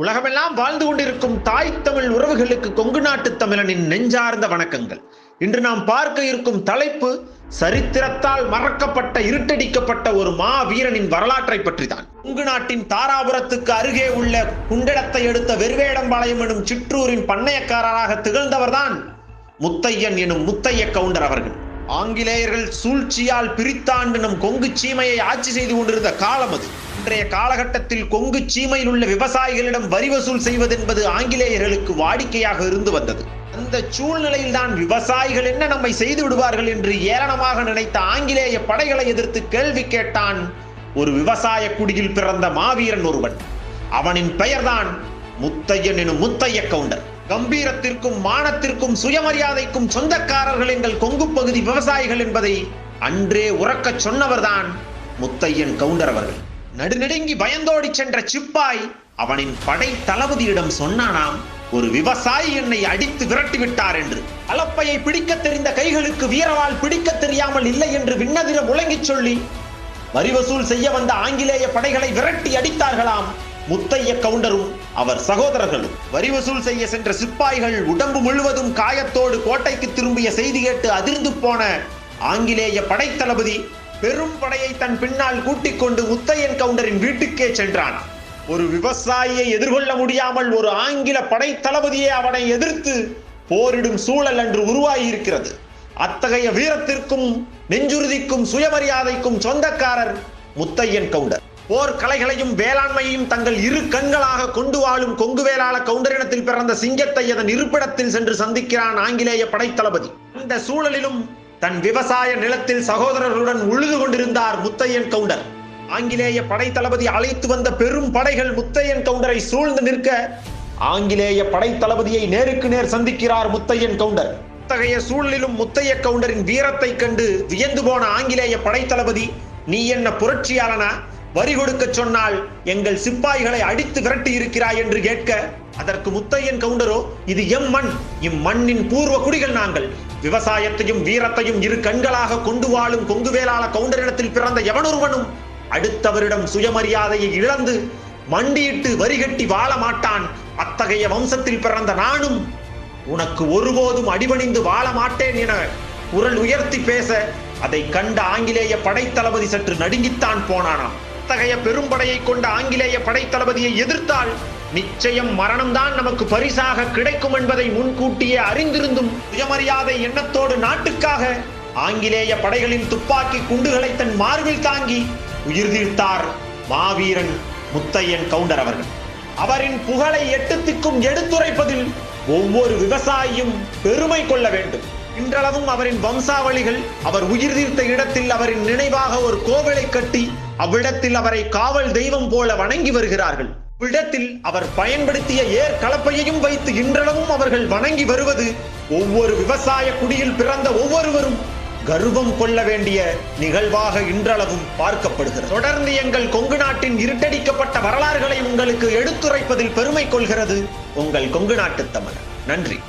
உலகமெல்லாம் வாழ்ந்து கொண்டிருக்கும் தாய் தமிழ் உறவுகளுக்கு கொங்கு நாட்டு தமிழனின் நெஞ்சார்ந்த வணக்கங்கள். இன்று நாம் பார்க்க இருக்கும் தலைப்பு சரித்திரத்தால் மறக்கப்பட்ட இருட்டடிக்கப்பட்ட ஒரு மா வீரனின் வரலாற்றை பற்றிதான். கொங்கு நாட்டின் தாராபுரத்துக்கு அருகே உள்ள குண்டடத்தை எடுத்த வெறுவேடம்பாளையம் எனும் சிற்றூரின் பண்ணையக்காரராக திகழ்ந்தவர்தான் முத்தையன் எனும் முத்தைய கவுண்டர் அவர்கள். ஆங்கிலேயர்கள் சூழ்ச்சியால் பிரித்தாண்டு நம் கொங்கு சீமையை ஆட்சி செய்து கொண்டிருந்த காலம் அது. அன்றைய காலகட்டத்தில் கொங்கு சீமையில் உள்ள விவசாயிகளிடம் வரி வசூல் செய்வதென்பது ஆங்கிலேயர்களுக்கு வாடிக்கையாக இருந்து வந்தது. அந்த சூழ்நிலையில் தான் விவசாயிகள் என்ன நம்மை செய்து விடுவார்கள் என்று ஏளனமாக நினைத்த ஆங்கிலேய படைகளை எதிர்த்து கேள்வி கேட்டான் ஒரு விவசாய குடியில் பிறந்த மாவீரன் ஒருவன். அவனின் பெயர்தான் முத்தையன் எனும் முத்தைய கவுண்டர். கம்பீரத்திற்கும் மானத்திற்கும் சுயமரியாதைக்கும் சொந்தக்காரர்கள் எங்கள் கொங்கு பகுதி விவசாயிகள் என்பதை அன்றே உறக்கச் சொன்னவர்தான் முத்தையன் கவுண்டர் அவர்கள். நடுநடுங்கி பயந்தோடி சென்ற சிப்பாய் அவனின் படை தளபதியிடம் சொன்னானாம் ஒரு விவசாயி என்னை அடித்து விரட்டி விட்டார் என்று. அலப்பையை பிடிக்க தெரிந்த கைகளுக்கு வீரவால் பிடிக்க தெரியாமல் இல்லை என்று விண்ணதிர முழங்கிச் சொல்லி வரி வசூல் செய்ய வந்த ஆங்கிலேய படைகளை விரட்டி அடித்தார்களாம். முத்தைய கவுண்டரும் அவர் சகோதரர்களும். வரி வசூல் செய்ய சென்ற சிப்பாய்கள் உடம்பு முழுவதும் காயத்தோடு கோட்டைக்கு திரும்பிய செய்தி கேட்டு அதிர்ந்து போன ஆங்கிலேய படைத்தளபதி பெரும் படையை தன் பின்னால் கூட்டிக் கொண்டு முத்தையன் கவுண்டரின் வீட்டுக்கே சென்றான். ஒரு விவசாயியை எதிர்கொள்ள முடியாமல் ஒரு ஆங்கில படைத்தளபதியே அவனை எதிர்த்து போரிடும் சூழல் அன்று உருவாகியிருக்கிறது. அத்தகைய வீரத்திற்கும் நெஞ்சுறுதிக்கும் சுயமரியாதைக்கும் சொந்தக்காரர் முத்தையன் கவுண்டர். போர் கலைகளையும் வேளாண்மையையும் தங்கள் இரு கண்களாக கொண்டு வாழும் கொங்கு வேளாள கவுண்டரினத்தில் பிறந்த சிங்கத்தை அதன் இருப்பிடத்தில் சென்று சந்திக்கிறான் ஆங்கிலேய படைத்தளபதி இந்த சூழலிலும் தன் விவசாய நிலத்தில் சகோதரர்களுடன் உழுது கொண்டிருந்தார் முத்தையன் கவுண்டர். ஆங்கிலேய படைத்தளபதி அழைத்து வந்த பெரும் படைகள் முத்தையன் கவுண்டரை சூழ்ந்து நிற்க ஆங்கிலேய படைத்தளபதியை நேருக்கு நேர் சந்திக்கிறார் முத்தையன் கவுண்டர். இத்தகைய சூழலிலும் முத்தைய கவுண்டரின் வீரத்தை கண்டு வியந்து போன ஆங்கிலேய படைத்தளபதி நீ என்ன புரட்சியாளனா? வரி கொடுக்க சொன்னால் எங்கள் சிப்பாய்களை அடித்து விரட்டி இருக்கிறாய் என்று கேட்க அதற்கு முத்தையன் கவுண்டரோ இது எம் மண். இம்மண்ணின் பூர்வ குடிகள் நாங்கள். விவசாயத்தையும் வீரத்தையும் இரு கண்களாக கொண்டு வாழும் கொங்கு வேளாள கவுண்டரிடத்தில் பிறந்த எவனொருவனும் அடுத்தவரிடம் சுயமரியாதையை இழந்து மண்டியிட்டு வரிகட்டி வாழ மாட்டான். அத்தகைய வம்சத்தில் பிறந்த நானும் உனக்கு ஒருபோதும் அடிபணிந்து வாழ மாட்டேன் என குரல் உயர்த்தி பேச அதை கண்ட ஆங்கிலேய படைத்தளபதி சற்று நடுங்கித்தான் போனானாம். அத்தகைய பெரும்படையை கொண்ட ஆங்கிலேய படைத்தளபதியை எதிர்த்தால் நிச்சயம் மரணம்தான் நமக்கு பரிசாக கிடைக்கும் என்பதை முன்கூட்டியே அறிந்திருந்தும் சுயமரியாதை எண்ணத்தோடு நாட்டுக்காக ஆங்கிலேய படைகளின் துப்பாக்கி குண்டுகளை தன் மார்பில் தாங்கி உயிர் தீர்த்தார் மாவீரன் முத்தையன் கவுண்டர் அவர்கள். அவரின் புகழை எட்டுத்திக்கும் எடுத்துரைப்பதில் ஒவ்வொரு விவசாயியும் பெருமை கொள்ள வேண்டும். இன்றளவும் அவரின் வம்சாவளிகள் அவர் உயிர் தீர்த்த இடத்தில் அவரின் நினைவாக ஒரு கோவிலை கட்டி அவ்விடத்தில் அவரை காவல் தெய்வம் போல வணங்கி வருகிறார்கள். இவ்விடத்தில் அவர் பயன்படுத்திய ஏர் கலப்பையையும் வைத்து இன்றளவும் அவர்கள் வணங்கி வருவது ஒவ்வொரு விவசாய குடியில் பிறந்த ஒவ்வொருவரும் கர்வம் கொள்ள வேண்டிய நிகழ்வாக இன்றளவும் பார்க்கப்படுகிறது. தொடர்ந்து எங்கள் கொங்கு நாட்டின் இருட்டடிக்கப்பட்ட வரலாறுகளை உங்களுக்கு எடுத்துரைப்பதில் பெருமை கொள்கிறது. உங்கள் கொங்கு நாட்டு தமிழர். நன்றி.